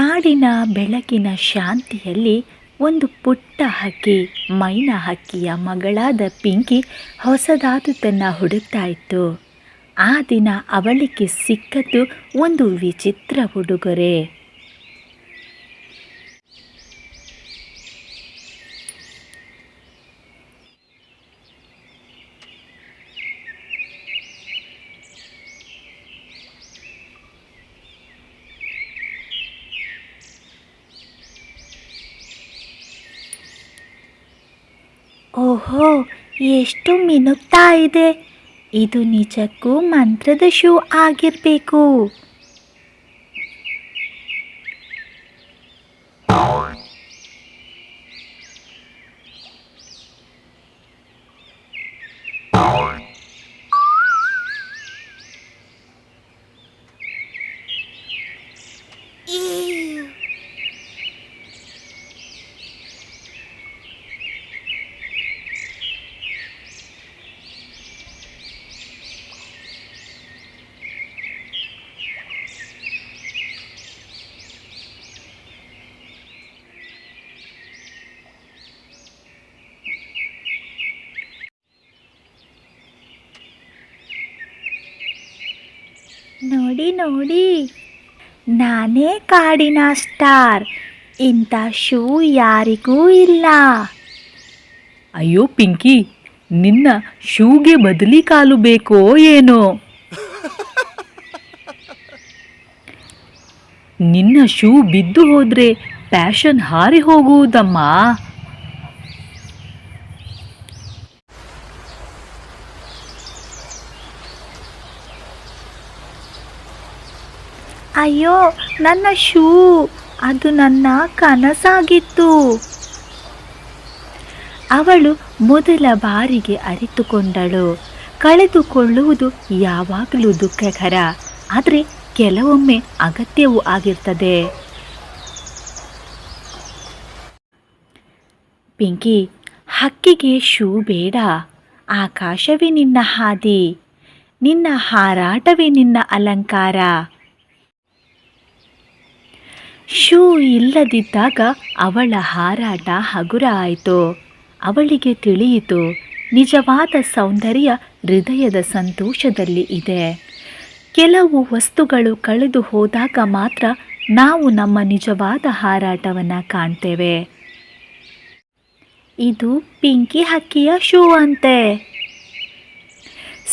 ಕಾಡಿನ ಬೆಳಕಿನ ಶಾಂತಿಯಲ್ಲಿ ಒಂದು ಪುಟ್ಟ ಹಕ್ಕಿ ಮೈನಾ ಹಕ್ಕಿಯ ಮಗಳಾದ ಪಿಂಕಿ ಹೊಸದಾದುದನ್ನು ಹುಡುಕ್ತಾ ಇತ್ತು ಆ ದಿನ ಅವಳಿಗೆ ಸಿಕ್ಕದ್ದು ಒಂದು ವಿಚಿತ್ರ ಉಡುಗೊರೆ. ಓಹೋ ಎಷ್ಟು ಮಿನುಕ್ತಾ ಇದೆ. ಇದು ನಿಜಕ್ಕೂ ಮಂತ್ರದ ಶೂ ಆಗಿರಬೇಕು. ನೋಡಿ ನೋಡಿ. ನಾನೇ ಕಾಡಿನ ಸ್ಟಾರ್. ಇಂಥ ಶೂ ಯಾರಿಗೂ ಇಲ್ಲ. ಅಯ್ಯೋ, ಪಿಂಕಿ, ನಿನ್ನ ಶೂಗೆ ಬದಲಿ ಕಾಲು ಬೇಕೋ ಏನೋ? ನಿನ್ನ ಶೂ ಬಿದ್ದು ಹೋದ್ರೆ ಪ್ಯಾಷನ್ ಹಾರಿ ಹೋಗುವುದಮ್ಮ. ಅಯ್ಯೋ, ನನ್ನ ಶೂ. ಅದು ನನ್ನ ಕನಸಾಗಿತ್ತು. ಅವಳು ಮೊದಲ ಬಾರಿಗೆ ಅರಿತುಕೊಂಡಳು. ಕಳೆದುಕೊಳ್ಳುವುದು ಯಾವಾಗಲೂ ದುಃಖಕರ. ಆದರೆ ಕೆಲವೊಮ್ಮೆ ಅಗತ್ಯವೂ ಆಗಿರ್ತದೆ. ಪಿಂಕಿ, ಹಕ್ಕಿಗೆ ಶೂ ಬೇಡ. ಆಕಾಶವೇ ನಿನ್ನ ಹಾದಿ. ನಿನ್ನ ಹಾರಾಟವೇ ನಿನ್ನ ಅಲಂಕಾರ. ಶೂ ಇಲ್ಲದಿದ್ದಾಗ ಅವಳ ಹಾರಾಟ ಹಗುರ ಆಯಿತು ಅವಳಿಗೆ ತಿಳಿಯಿತು, ನಿಜವಾದ ಸೌಂದರ್ಯ ಹೃದಯದ ಸಂತೋಷದಲ್ಲಿ ಇದೆ. ಕೆಲವು ವಸ್ತುಗಳು ಕಳೆದು ಹೋದಾಗ ಮಾತ್ರ ನಾವು ನಮ್ಮ ನಿಜವಾದ ಹಾರಾಟವನ್ನು ಕಾಣ್ತೇವೆ. ಇದು ಪಿಂಕಿ ಹಕ್ಕಿಯ ಶೂ ಅಂತೆ.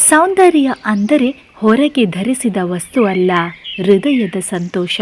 ಸೌಂದರ್ಯ ಅಂದರೆ ಹೊರಗೆ ಧರಿಸಿದ ವಸ್ತು ಅಲ್ಲ, ಹೃದಯದ ಸಂತೋಷ.